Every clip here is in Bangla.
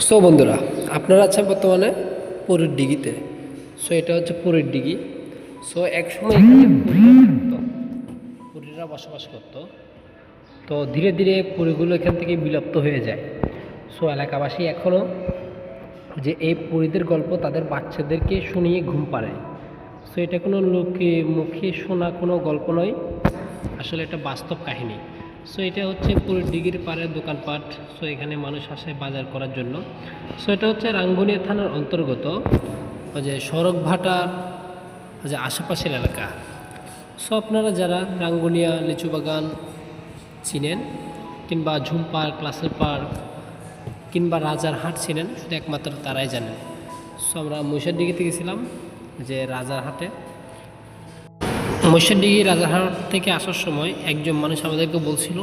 সো বন্ধুরা, আপনারা আছেন বর্তমানে পুরীর ডিগিতে। সো এটা হচ্ছে পুরীর ডিগি। সো একসময় পুরীরা বসবাস করতো। তো ধীরে ধীরে পুরীগুলো এখান থেকে বিলুপ্ত হয়ে যায়। সো এলাকাবাসী এখনও যে এই পুরীদের গল্প তাদের বাচ্চাদেরকে শুনিয়ে ঘুম পাড়ায় সো এটা কোনো লোকে মুখে শোনা কোনো গল্প নয়। আসলে এটা বাস্তব কাহিনী। সো এটা হচ্ছে পুরো ডিগির পাড়ের দোকানপাট। সো এখানে মানুষ আসে বাজার করার জন্য। সো এটা হচ্ছে রাঙ্গুনিয়া থানার অন্তর্গত যে সড়ক ভাটার যে আশেপাশের এলাকা। সো আপনারা যারা রাঙ্গুনিয়া লিচু বাগান চিনেন, কিংবা ঝুম পার্ক ক্লাসের পার্ক, কিংবা রাজার হাট ছিলেন শুধু একমাত্র তারাই জানেন। সো আমরা মহিষারডিগিতে গেছিলাম যে রাজার হাটে মহিষারডিগি রাজারহাট থেকে আসার সময় একজন মানুষ আমাদেরকে বলছিল,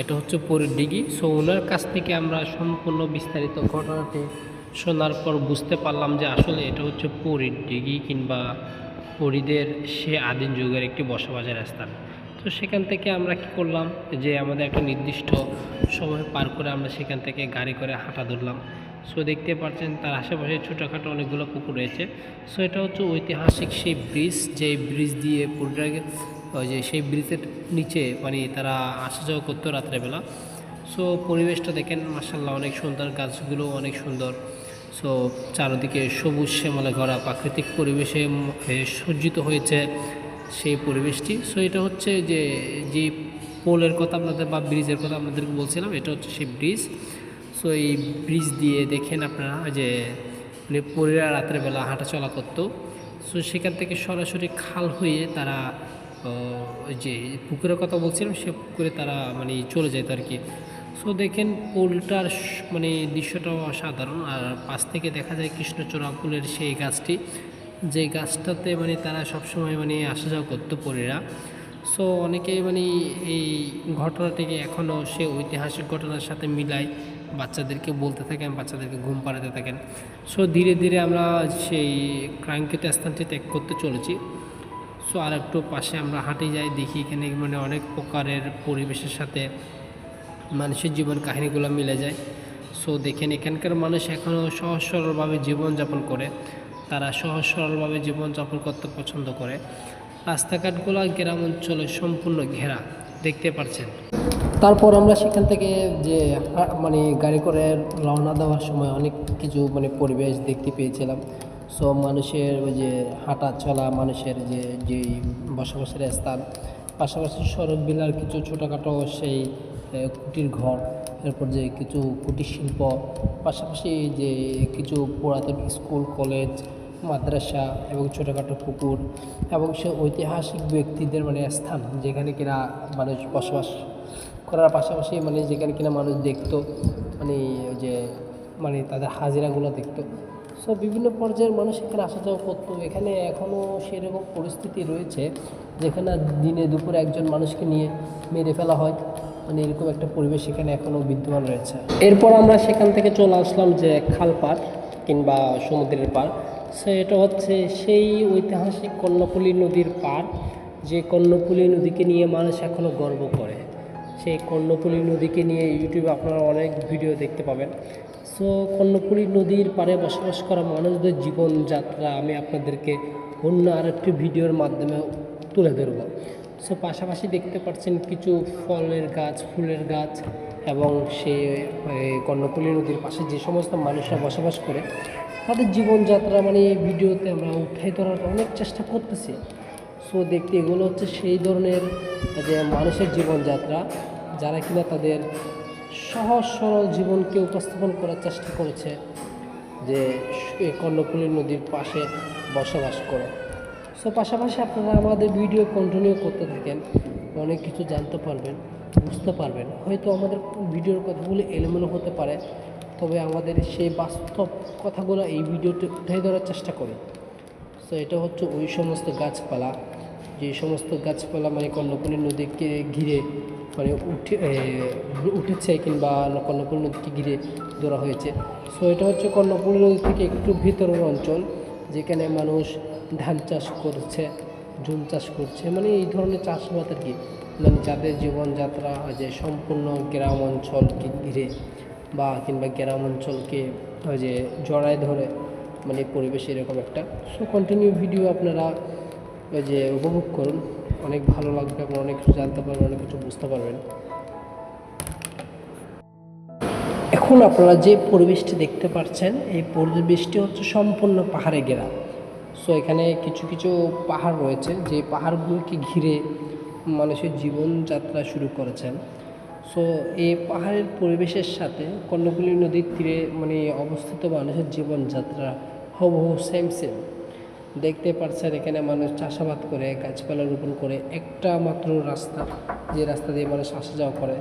এটা হচ্ছে পরীর ডিগি সো ওনার কাছ থেকে আমরা সম্পূর্ণ বিস্তারিত ঘটনাটি শোনার পর বুঝতে পারলাম যে আসলে এটা হচ্ছে পরীর ডিগি কিংবা পরীদের সে আদিম যুগের একটি বসবাসের স্থান। তো সেখান থেকে আমরা কি করলাম যে আমাদের একটা নির্দিষ্ট সময় পার করে আমরা সেখান থেকে গাড়ি করে হাঁটা ধরলাম। সো দেখতে পাচ্ছেন তার আশেপাশে ছোটোখাটো অনেকগুলো পুকুর রয়েছে। সো এটা হচ্ছে ঐতিহাসিক সেই ব্রিজ যে ব্রিজ দিয়ে পুরীটাকে ওই যে সেই ব্রিজের নিচে মানে তারা আসা যাওয়া করতো রাত্রেবেলা। সো পরিবেশটা দেখেন মার্শাল্লাহ অনেক সুন্দর, গাছগুলো অনেক সুন্দর। সো চারদিকে সবুজ শ্যামলে ভরা প্রাকৃতিক পরিবেশে সজ্জিত হয়েছে সেই পরিবেশটি। সো এটা হচ্ছে যে যে পোলের কথা আপনাদের বা ব্রিজের কথা আপনাদেরকে বলছিলাম, এটা হচ্ছে সেই ব্রিজ সো এই ব্রিজ দিয়ে দেখেন আপনারা যে মানে পরীরা রাত্রেবেলা হাঁটাচলা করতো। সো সেখান থেকে সরাসরি খাল হয়ে তারা ওই যে পুকুরের কথা বলছিলাম, সে পুকুরে তারা মানে চলে যেত আর কি। সো দেখেন পোলটার মানে দৃশ্যটাও অসাধারণ। আর পাশ থেকে দেখা যায় কৃষ্ণচূড়া ফুলের সেই গাছটি। যে গাছটাতে মানে তারা সবসময় মানে আসা যাওয়া করতো পরীরা। সো অনেকে মানে এই ঘটনাটিকে এখনও সে ঐতিহাসিক ঘটনার সাথে মিলায়। বাচ্চাদেরকে বলতে থাকেন, বাচ্চাদেরকে ঘুম পাড়াতে থাকেন। সো ধীরে ধীরে আমরা সেই ক্রাঙ্কিত স্থানটি ত্যাগ করতে চলেছি। সো আর একটু পাশে আমরা হাঁটে যাই, দেখি এখানে মানে অনেক প্রকারের পরিবেশের সাথে মানুষের জীবন কাহিনীগুলো মিলে যায়। সো দেখেন এখানকার মানুষ এখনও সহজ সরলভাবে জীবনযাপন করে। তারা সহজ সরলভাবে জীবনযাপন করতে পছন্দ করে। রাস্তাঘাটগুলো গ্রাম অঞ্চলে সম্পূর্ণ ঘেরা। দেখতে পাচ্ছেন। তারপর আমরা সেখান থেকে যে মানে গাড়ি করে রওনা দেওয়ার সময় অনেক কিছু মানে পরিবেশ দেখতে পেয়েছিলাম। সো মানুষের ওই যে হাঁটা চলা, মানুষের যে যেই বসবাসের স্থান, পাশাপাশি সড়ক বিলার কিছু ছোটোখাটো সেই কুটির ঘর, এরপর যে কিছু কুটির শিল্প, পাশাপাশি যে কিছু পুরাতন স্কুল, কলেজ, মাদ্রাসা এবং ছোটোখাটো পুকুর এবং সে ঐতিহাসিক ব্যক্তিদের মানে স্থান যেখানে কিনা মানুষ বসবাস করার পাশাপাশি মানে যেখানে কিনা মানুষ দেখতো মানে যে মানে তাদের হাজিরাগুলো দেখতো। সো বিভিন্ন পর্যায়ের মানুষ এখানে আসা যাওয়া করতো। এখানে এখনও সেরকম পরিস্থিতি রয়েছে যেখানে দিনে দুপুরে একজন মানুষকে নিয়ে মেরে ফেলা হয়। মানে এরকম একটা পরিবেশ এখানে এখনও বিদ্যমান রয়েছে। এরপর আমরা সেখান থেকে চলে আসলাম যে খালপাড় কিংবা সমুদ্রের পাড়। সো এটা হচ্ছে সেই ঐতিহাসিক কর্ণফুলী নদীর পাড়। যে কর্ণফুলী নদীকে নিয়ে মানুষ এখনও গর্ব করে। সেই কর্ণফুলী নদীকে নিয়ে ইউটিউবে আপনারা অনেক ভিডিও দেখতে পাবেন। সো কর্ণফুলী নদীর পারে বসবাস করা মানুষদের জীবনযাত্রা আমি আপনাদেরকে অন্য আরেকটি ভিডিওর মাধ্যমে তুলে ধরব। সো পাশাপাশি দেখতে পাচ্ছেন কিছু ফলের গাছ ফুলের গাছ এবং সে এ, কর্ণফুলী নদীর পাশে যে সমস্ত মানুষরা বসবাস করে তাদের জীবনযাত্রা মানে এই ভিডিওতে আমরা উঠে ধরার অনেক চেষ্টা করতেছি। সো দেখতে এগুলো হচ্ছে সেই ধরনের যে মানুষের জীবনযাত্রা, যারা কিনা তাদের সহজ সরল জীবনকে উপস্থাপন করার চেষ্টা করেছে, যে কর্ণফুলী নদীর পাশে বসবাস করে। সো পাশাপাশি আপনারা আমাদের ভিডিও কন্টিনিউ করতে থাকেন, অনেক কিছু জানতে পারবেন, বুঝতে পারবেন। হয়তো আমাদের ভিডিওর কথাগুলো এলোমেলো হতে পারে, তবে আমাদের সেই বাস্তব কথাগুলো এই ভিডিওতে উঠে ধরার চেষ্টা করি। সো এটা হচ্ছে ওই সমস্ত গাছপালা যে সমস্ত গাছপালা মানে কর্ণফুলী নদীকে ঘিরে মানে উঠে উঠেছে কিংবা কর্ণফুলী নদীকে ঘিরে ধরা হয়েছে। সো এটা হচ্ছে কর্ণফুলী নদী থেকে একটু ভিতরের অঞ্চল যেখানে মানুষ ধান চাষ করছে ঝুম চাষ করছে। মানে এই ধরনের চাষাবাদ আর কি। মানে যাদের জীবনযাত্রা যে সম্পূর্ণ গ্রাম অঞ্চলকে ঘিরে বা কিংবা গ্রাম অঞ্চলকে যে জড়ায় ধরে মানে পরিবেশ এরকম একটা। সো কন্টিনিউ ভিডিও আপনারা যে উপভোগ করুন। অনেক ভালো লাগবে এবং অনেক কিছু জানতে পারবেন, অনেক কিছু বুঝতে পারবেন। এখন আপনারা যে পরিবেশটি দেখতে পাচ্ছেন এই পরিবেশটি হচ্ছে সম্পূর্ণ পাহাড়ে ঘেরা। সো এখানে কিছু কিছু পাহাড় রয়েছে, যে পাহাড়গুলোকে ঘিরে মানুষের জীবনযাত্রা শুরু করেছেন। সো এই পাহাড়ের পরিবেশের সাথে কর্ণফুলী নদীর তীরে মানে অবস্থিত মানুষের জীবনযাত্রা হুবহু সেম সেম দেখতে পাচ্ছেন এখানে মানুষ চাষাবাদ করে, গাছপালা রোপণ করে, একটা মাত্র রাস্তা, যে রাস্তা দিয়ে মানুষ আসা যাওয়া করে,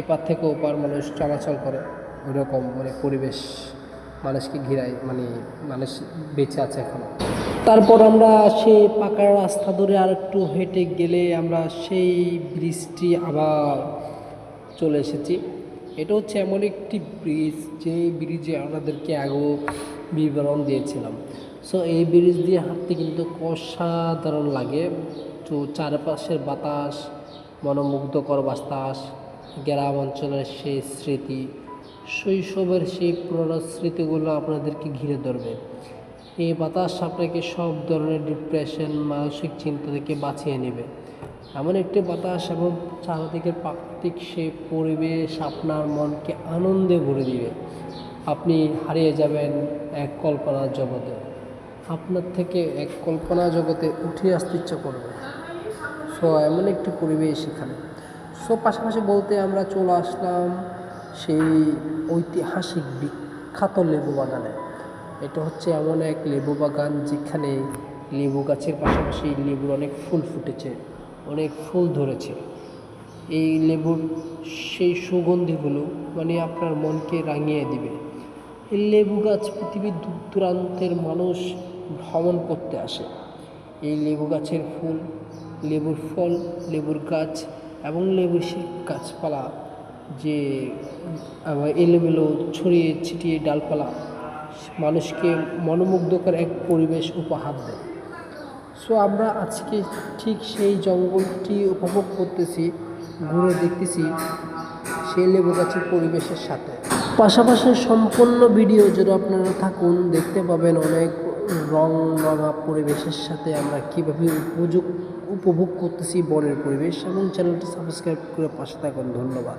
এপার থেকে ওপার মানুষ চলাচল করে ওইরকম মানে পরিবেশ মানুষকে ঘিরায় মানে মানুষ বেঁচে আছে এখন। তারপর আমরা সেই পাকা রাস্তা ধরে আর একটু হেঁটে গেলে আমরা সেই ব্রিজটি আবার চলে এসেছি। এটা হচ্ছে এমন একটি ব্রিজ যে ব্রিজে আমাদেরকে আগেও বিবরণ দিয়েছিলাম। সো এই ব্রিজ দিয়ে হাঁটতে কিন্তু অসাধারণ লাগে। তো চারপাশের বাতাস, মনোমুগ্ধকর বাতাস, গ্রাম অঞ্চলের সেই স্মৃতি, শৈশবের সেই পুরোনো স্মৃতিগুলো আপনাদেরকে ঘিরে ধরবে। এই বাতাস আপনাকে সব ধরনের ডিপ্রেশন মানসিক চিন্তা থেকে বাঁচিয়ে নেবে। এমন একটি বাতাস এবং চারদিকের প্রাকৃতিক সেই পরিবেশ আপনার মনকে আনন্দে ভরে দিবে। আপনি হারিয়ে যাবেন এক কল্পনার জগতে। আপনার থেকে এক কল্পনা জগতে উঠে আসতে ইচ্ছা করবে। সো, এমন একটি পরিবেশ এখানে। সো, পাশাপাশি বলতে আমরা চলে আসলাম সেই ঐতিহাসিক বিখ্যাত লেবু বাগানে। এটা হচ্ছে এমন এক লেবু বাগান যেখানে লেবু গাছের পাশাপাশি লেবুর অনেক ফুল ফুটেছে। অনেক ফুল ধরেছে। এই লেবুর সেই সুগন্ধিগুলো মানে আপনার মনকে রাঙিয়ে দিবে। এই লেবু গাছ পৃথিবীর দূর দূরান্তের মানুষ ভ্রমণ করতে আসে। এই লেবু গাছের ফুল, লেবুর ফল, লেবুর গাছ এবং লেবুর সেই গাছপালা যে এলোমেলো ছড়িয়ে ছিটিয়ে ডালপালা, মানুষকে মনোমুগ্ধকর এক পরিবেশ উপহার দেয়। সো আমরা আজকে ঠিক সেই জঙ্গলটি উপভোগ করতেছি, ঘুরে দেখতেছি সেই লেবু গাছের পরিবেশের সাথে। পাশাপাশি সম্পূর্ণ ভিডিও যদি আপনারা থাকুন, দেখতে পাবেন অনেক রং রঙা পরিবেশের সাথে আমরা কীভাবে উপযোগ উপভোগ করতেছি বনের পরিবেশ এবং চ্যানেলটি সাবস্ক্রাইব করে পাশে থাকুন। ধন্যবাদ।